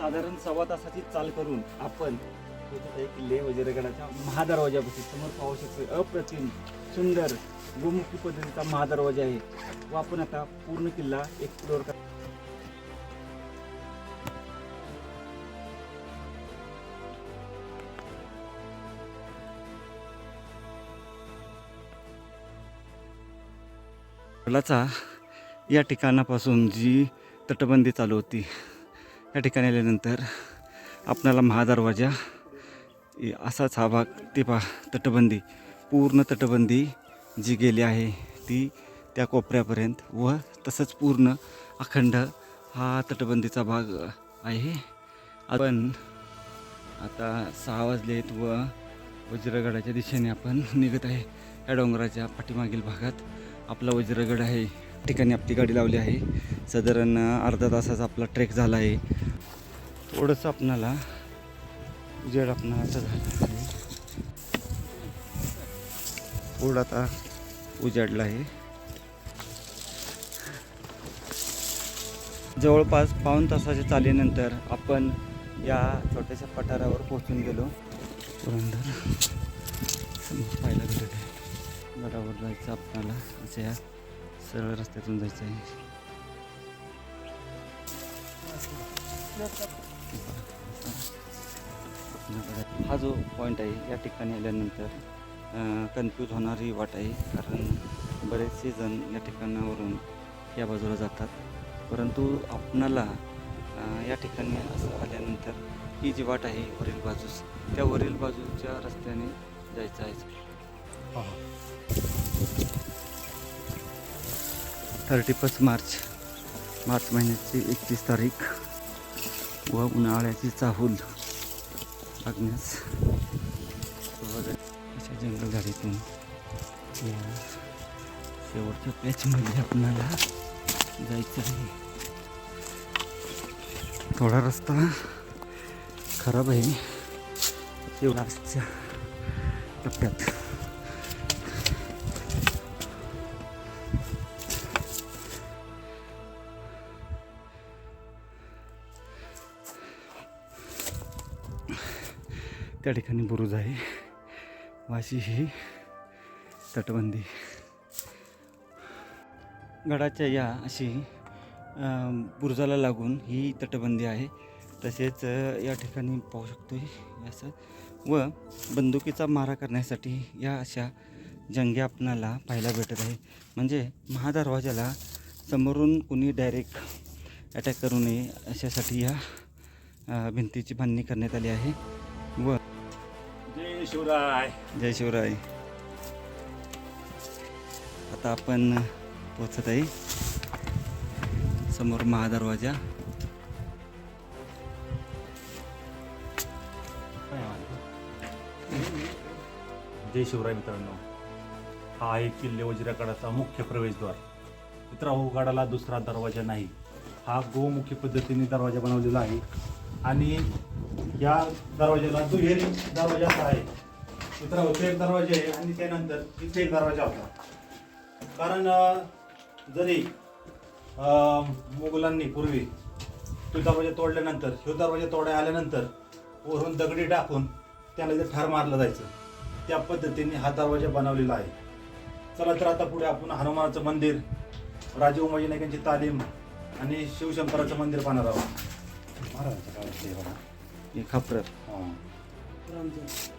साधारण सव्वा तासाची चाल करून आपण एक आहे वजीरगडाच्या महादरवाजापासून समोर पाहू शकतो अप्रतिम सुंदर गोमुखी पद्धतीचा महादरवाजा आहे. व आपण आता पूर्ण किल्ला एक्सप्लोअर कर या ठिकाणापासून जी तटबंदी चालू होती या ठिकाणी आल्यानंतर आपणाला महादरवाजा असाच हा भाग ते पा तटबंदी पूर्ण तटबंदी जी गेली आहे ती त्या कोपऱ्यापर्यंत व तसंच पूर्ण अखंड हा तटबंदीचा भाग आहे. आपण आता सहा वाजलेत व वज्रगडाच्या दिशेने आपण निघत आहे. या डोंगराच्या पाठीमागील भागात आपला वज्रगड आहे. ठिकाणी आपली गाडी लावली आहे. साधारण अर्धा तासाचा आपला ट्रेक झाला आहे. थोडंसं आपणाला उजेड आपणाला आता झाला आहे. थोडं आता उजाडला आहे. जवळपास पाऊण तासाच्या चालीनंतर आपण या छोट्याशा पठारावर पोहोचून गेलो. पुरंदर पाहायला भेटत आहे. गडावर जायचं आपल्याला असं या सरळ रस्त्यातून जायचं आहे हा जो पॉईंट आहे या ठिकाणी आल्यानंतर कन्फ्यूज होणारी वाट आहे कारण बरेचसे जण या ठिकाणावरून या बाजूला जातात. परंतु आपणाला या ठिकाणी असं आल्यानंतर ही जी वाट आहे वरील बाजूस त्या वरील बाजूच्या रस्त्याने जायचं आहे. थर्टी फर्स्ट मार्च मार्च महिन्याची एकतीस तारीख. व उन्हाळ्याची चाहूल लागण्यास सुरुवात अशा जंगल गाडीतून या शेवटच्या पॅचमध्ये आपल्याला जायचं आहे. थोडा रस्ता खराब आहे. शेवटच्या टप्प्यात. त्या ठिकाणी बुरुज आहे. वाशी ही तटबंदी. गडाच्या या अशी बुरुजाला लागून ही तटबंदी आहे. तसेच या ठिकाणी पाहू शकतो असं. व बंदुकीचा मारा करण्यासाठी या अशा जंग्या आपणाला पाहायला भेटत आहे. म्हणजे महादरवाजाला समोरून कुणी डायरेक्ट अटॅक करू नये अशासाठी या भिंतीची बांधणी करण्यात आली आहे. व जय शिवराय. जय शिवराय. आता आपण पोचत आहे समोर महादरवाजा. जय शिवराय मित्रांनो. हा आहे किल्ले वज्रागडाचा मुख्य प्रवेशद्वार. मित्रांनो गडाला दुसरा दरवाजा नाही. हा गोमुखी पद्धतीने दरवाजा बनवलेला आहे. आणि या दरवाजाला दुहेरी दरवाजा असा आहे. मित्रा होतो एक दरवाजा आहे आणि त्यानंतर इथे एक दरवाजा होता. कारण जरी मुघलांनी पूर्वी तो दरवाजा तोडल्यानंतर ह्यो दरवाजा तोडाय आल्यानंतर वरून दगडी टाकून त्याला जर ठार मारलं जायचं त्या पद्धतीने हा दरवाजा बनवलेला आहे. चला तर आता पुढे आपण हनुमानाचं मंदिर राजे उमाजी नायकांची तालीम आणि शिवशंकराचं मंदिर पाहणार आहोत. महाराजांच्या काळात हे खापर. हां.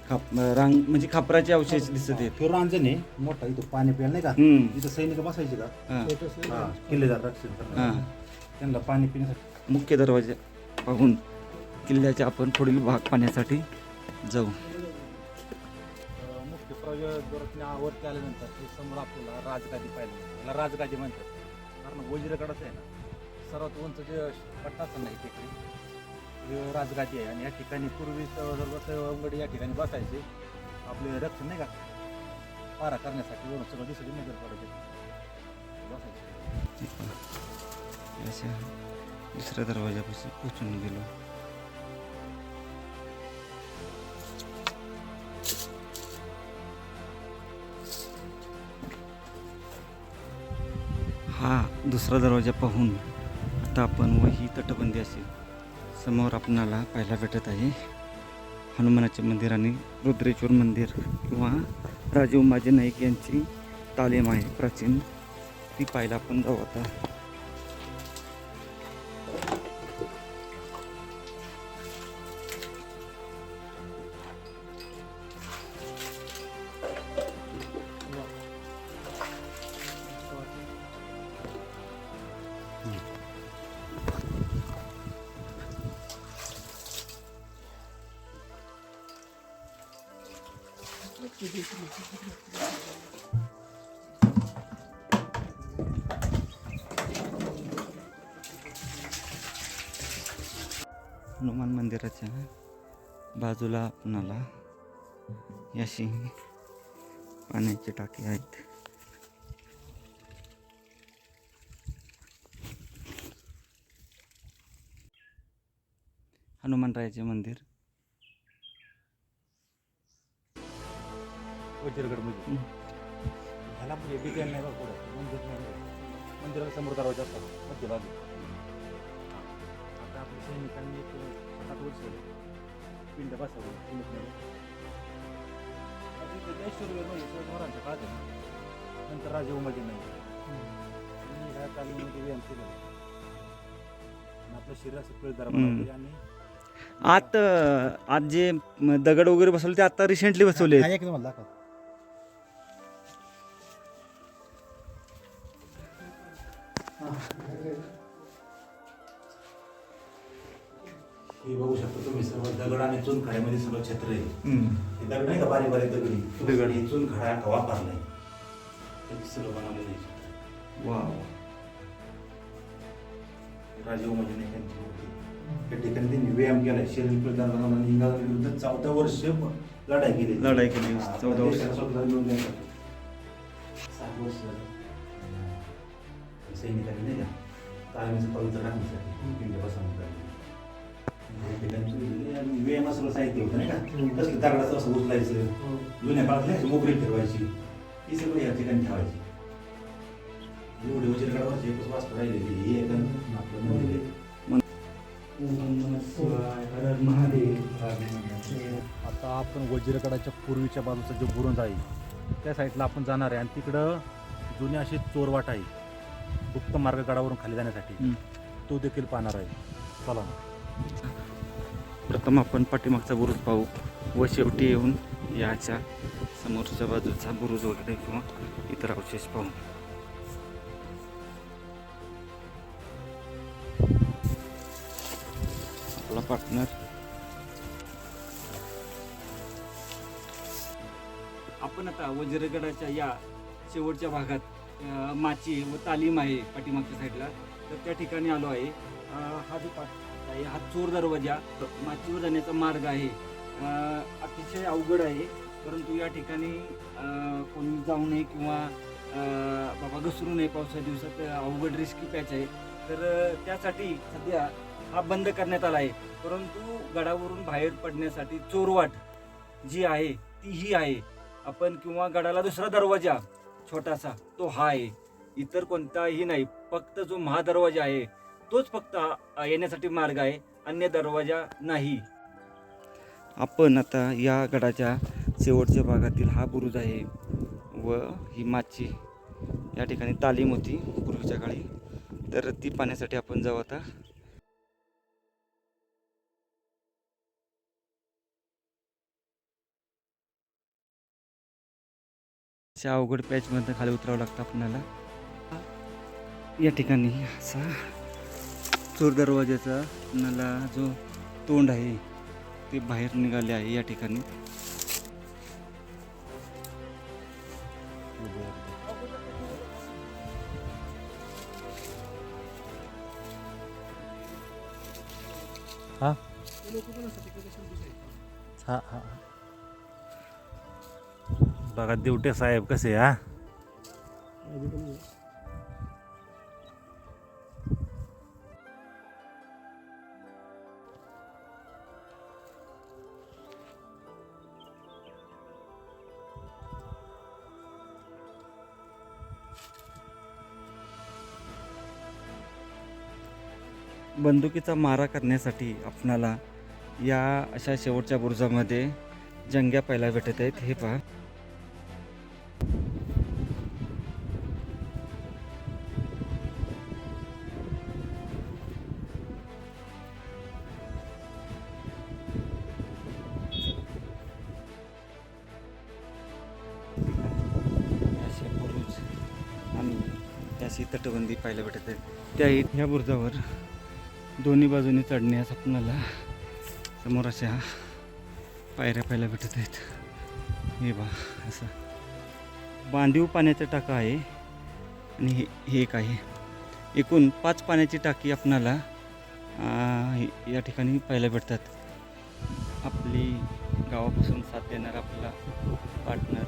खाप रांग म्हणजे खापराचे अवशेष दिसत आहेत. तो रांजण आहे मोठा इथं पाणी प्यायला नाही का? हम्म. इथं सैनिक बसायचे का? हां. हा, किल्लेदार रक्षण करणारे. हां. त्यांना पाणी पिण्यासाठी. मुख्य दरवाजा पाहून किल्ल्याच्या आपण पुढील भाग पाहण्यासाठी जाऊ. मुख्य प्रवेशद्वारातल्या वरती आल्यानंतर ते समोर आपल्याला राजगादी पाहिजे त्याला राजगादी म्हणतात. कारण वज्रगडाचं आहे ना सर्वात उंच जे पट्टा असतं नाही हे राजगादी आहे आणि या ठिकाणी पूर्वी सर्वंगडी या ठिकाणी बसायचे. आपले रक्षण नाही का? पारा करण्यासाठी वरून सगळं दिसत नगर पडायचे बसायचे. अशा दुसऱ्या दरवाजापासून पोचून गेलो. हा दुसरा दरवाजा पाहून आता आपण व ही तटबंदी असेल. समोर आपणाला पाहायला भेटत आहे. हनुमानाचे मंदिर आणि रुद्रेश्वर मंदिर किंवा राजीव माजी नाईक यांची तालीम आहे. प्राचीन ती पाहायला आपण जाऊ आता. हनुमान मंदिराच्या बाजूला आपणाला याशी पाण्याची टाकी आहेत. हनुमानरायाचे मंदिर. वज्रगडमध्ये ह्याला म्हणजे डिझाईन नाही बघ पुढं. मंदिर नाही मंदिराला समोर दरवाजा असतात मध्यभागी. हां. आता आपल्या सैनिकांनी एक सात आठ वर्ष पिंड बसवलं पिंड ऐश्वर्य म्हणजे शिवाजी काळात आहे. ना. नंतर राजे उमाजी नाही. आणि ह्या तालीमध्ये व्यायाम केलं. आणि आपलं शरीर असं पिळदार. बनवलं आणि आत आज जे दगड वगैरे बसवले ते आता रिसेंटली बसवले हा, एक नंबर दाखव. हे बघू शकता तुम्ही सर्व दगड आणि चुनखड्यामध्ये सगळं क्षेत्र आहे. हे दगड नाही का बारीक बारीक दगडी दगड. हे चुनखडा वापरलाय. त्याची सगळं बनवलेलं आहे. वाव राजे उमाजी नाही त्यांची होती त्या ठिकाणी त्यांनी व्यायाम केलाय. शरीर आणि इंग्रजांच्या विरुद्ध चौदा वर्ष लढाई केली. लढाई केली, चौदा वर्ष. मिळवून देण्यासाठी. सात वर्ष. सैनिकांनी नाही का तालमीचं पवित्र टाकण्यासाठी पिंड बसवून व्यायाम सगळं साहित्य होतं नाही का कसं दगडाचं असं उचलायचं जुन्या काळातल्या मोकळी फिरवायची ती सगळी या ठिकाणी ठेवायची एवढे वजीरगडावरची एकच वास्तू राहिलेली ही एक आपलं मंदिर आहे आता आपण वजीरगडाच्या पूर्वीच्या बाजूचा जो बुरुंज आहे त्या साईडला आपण जाणार आहे आणि तिकडं जुने असे चोरवाट आहे गुप्त मार्ग गडावरून खाली जाण्यासाठी. तो देखील पाहणार आहे. चला. प्रथम आपण पाठीमागचा बुरुज पाहू व शेवटी येऊन याच्या समोरच्या बाजूचा बुरुज वगैरे किंवा इतर अवशेष पाहू. आपला पार्टनर आपण आता वज्रगडाच्या या शेवटच्या भागात माची व तालीम आहे पाठीमागच्या साईडला तर त्या ठिकाणी आलो आहे. हा जो पाठ आहे. हा चोर दरवाजा माचीवर जाण्याचा मार्ग आहे. अतिशय अवघड आहे. परंतु या ठिकाणी कोणी जाऊ नये किंवा बाबा घसरू नये पावसाच्या दिवसात अवघड रिस्की पॅच आहे. तर त्यासाठी सध्या हा बंद करण्यात आला आहे. परंतु गडावरून बाहेर पडण्यासाठी चोरवाट जी आहे ती ही आहे. आपण किंवा गडाला दुसरा दरवाजा छोटासा तो हा आहे. इतर कोणताही नाही. फक्त जो महादरवाजा आहे तोच फक्त येण्यासाठी मार्ग आहे अन्य दरवाजा नाही. आपण आता या गडाच्या शेवटच्या भागातील हा बुरुज आहे व ही माची. या ठिकाणी तालीम होती पूर्वीच्या काळी. तर ती पाहण्यासाठी आपण जाऊ आता. अवघड पॅचमधनं खाली उतरावं लागतं आपल्याला. या ठिकाणी असा चोर दरवाजाचा आपल्याला जो तोंड आहे ते बाहेर निघाले आहे या ठिकाणी. हा हा हा. बघा दिवटे साहेब कसे हा? बंदुकीचा मारा करण्यासाठी आपणाला या अशा शेवटच्या बुरुजामध्ये जंग्या पाहायला भेटत आहेत. हे पहा. तटबंदी पाहायला भेटत आहे त्या ह्या बुरुजावर दोन्ही बाजूनी चढण्यास आपणाला समोर अशा पायऱ्या पाहायला भेटत आहेत. हे बा असं. बांधीव पाण्याचा टाका आहे आणि हे हे एक आहे. एकूण पाच पाण्याची टाकी आपणाला या ठिकाणी पाहायला भेटतात. आपली गावापासून साथ देणारा आपला पार्टनर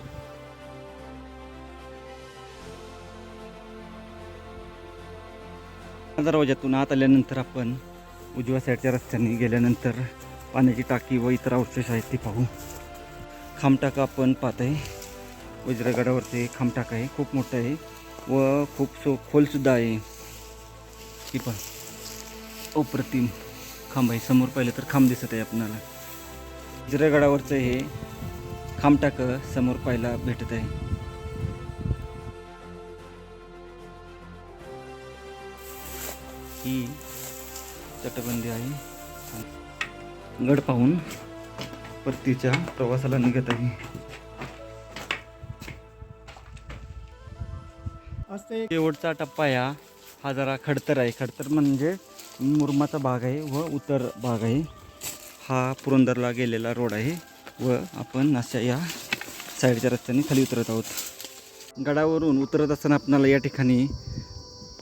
दरवाज्यातून आत आल्यानंतर आपण उजव्या साईडच्या रस्त्याने गेल्यानंतर पाण्याची टाकी व इतर अवशेष आहेत ते पाहू. खामटाका आपण पाहत आहे वज्रगडावरती खामटाका आहे. खूप मोठं आहे व खूप सो खोलसुद्धा आहे. ही पण. अप्रतिम खांब आहे. समोर पाहिलं तर खांब दिसत आहे आपणाला. वज्रगडावरचं हे खामटाकं समोर पाहायला भेटत आहे. ही तटबंदी आहे. गड पाहून परतीच्या प्रवासाला निघत आहे. असं शेवटचा टप्पा या. हा जरा खडतर आहे. खडतर म्हणजे मुरमाचा भाग आहे व उतर भाग आहे. हा पुरंदरला गेलेला रोड आहे व आपण अशा या साईडच्या रस्त्याने खाली उतरत आहोत. गडावरून उतरत असताना आपणाला या ठिकाणी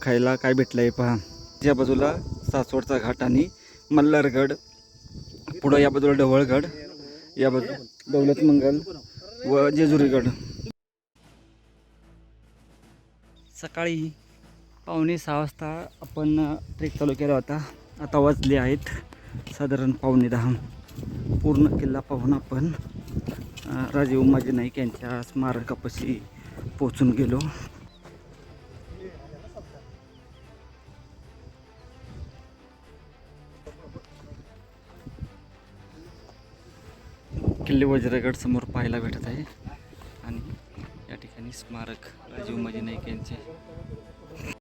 खायला काय भेटलं आहे पहा. या बाजूला सासवडचा घाट आणि मल्हारगड पुढं या बाजूला ढवळगड या बाजू दौलतमंगल व जेजुरीगड. सकाळी पावणे सहा वाजता आपण ट्रेक चालू केला होता. आता वाजले आहेत साधारण पावणे दहा. पूर्ण किल्ला पाहून आपण अ, राजे उमाजी नाईक यांच्या स्मारकापाशी पोचून गेलो. किल्ले वज्रगड समोर पाहायला भेटत आहे. आणि या ठिकाणी स्मारक राजीव मजे नाईक यांचे